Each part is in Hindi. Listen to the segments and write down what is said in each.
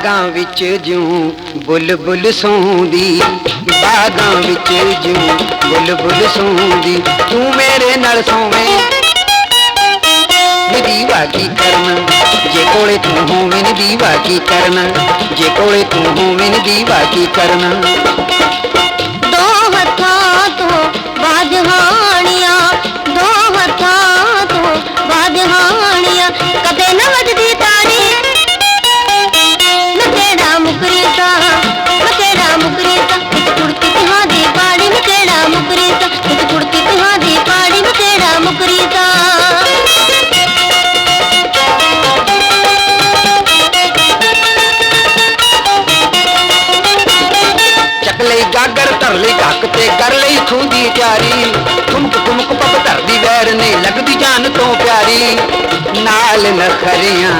ਵਿੱਚ ਜਿਉਂ ਬੁਲਬੁਲ ਸੌਂਦੀ ਬਾਗਾਂ ਵਿੱਚ ਜਿਉਂ ਬੁਲਬੁਲ ਸੌਂਦੀ ਤੂੰ ਮੇਰੇ ਨਾਲ ਸੌਵੇਂ ਨੀ ਦੀਵਾ ਕੀ ਕਰਨਾ ਜੇ ਕੋਲੇ ਤੂੰ ਹੋਵੇਂ ਨੀ ਦੀਵਾ ਕੀ ਕਰਨਾ ਜੇ ਕੋਲੇ ਤੂੰ ਹੋਵੇਂ ਨੀ ਦੀਵਾ ਕੀ ਕਰਨਾ ਚੱਕ ਲਈ ਗਾਗਰ ਧਰ ਲਈ ਢੱਕ ਤੇ ਕਰ ਲਈ ਖੂੰਦੀ ਤਿਆਰੀ ਠੁਮਕ ਠੁਮਕ ਪੱਪ ਧਰਦੀ ਵੈਰ ਨੇ ਲੱਗਦੀ ਜਾਨ ਤੋਂ ਪਿਆਰੀ ਨਾਲ ਨਖਰੀਆਂ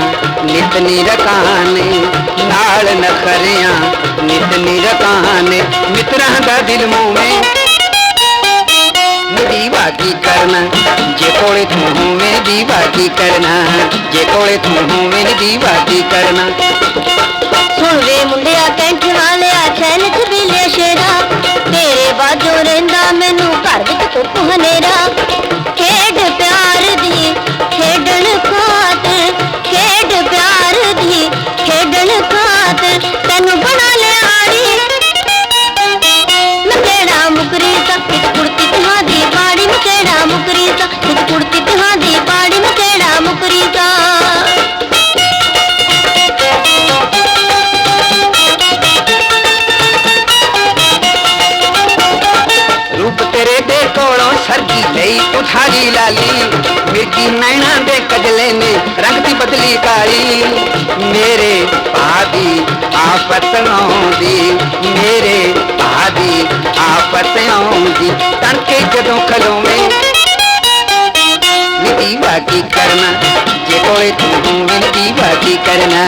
ਨਿਤ ਨੀ ਰਕਾਨੇ ਨਾਲ ਨਖਰੀਆਂ ਨਿਤ ਨੀ ਰਕਾਨੇ ਮਿੱਤਰਾਂ ਦਾ ਦਿਲ ਮੋਵੇਂ ਦੀਵਾ ਕੀ ਕਰਨਾ ਜੇ ਕੋਲੇ ਤੂੰ ਹੋਵੇਂ ਦੀਵਾ ਕੀ ਕਰਨਾ ਜੇ ਕੋਲੇ ਤੂੰ ਹੋਵੇਂ ਦੀਵਾ ਕੀ ਕਰਨਾ ਸੁਣ ਵੇ ਮੁੰਡਿਆ ਕੈਂਠ ਵਾਲਿਆ ਚੈਨ ਚ ਬਿਲੇ ਸ਼ੇਰਾ कोलों सरगी गई उठारी लाली। मिर्गी नैना दे कजले ने रंग दी बदली काली। मेरे भाभी आफत आउंदी, मेरे भाभी आफत आउंदी। तनके जदों खलोवे विधि बाकी करना। जे कोले तू हूँ मैंने दीवा करना।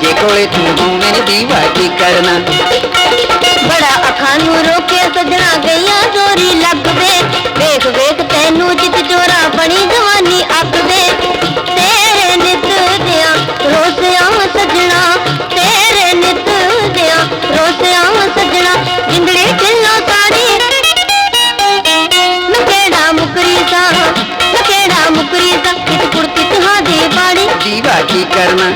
जे कोले तू हूँ मैंने दीवा करना। बड़ा अखानू रोके सजना गैया mi karma.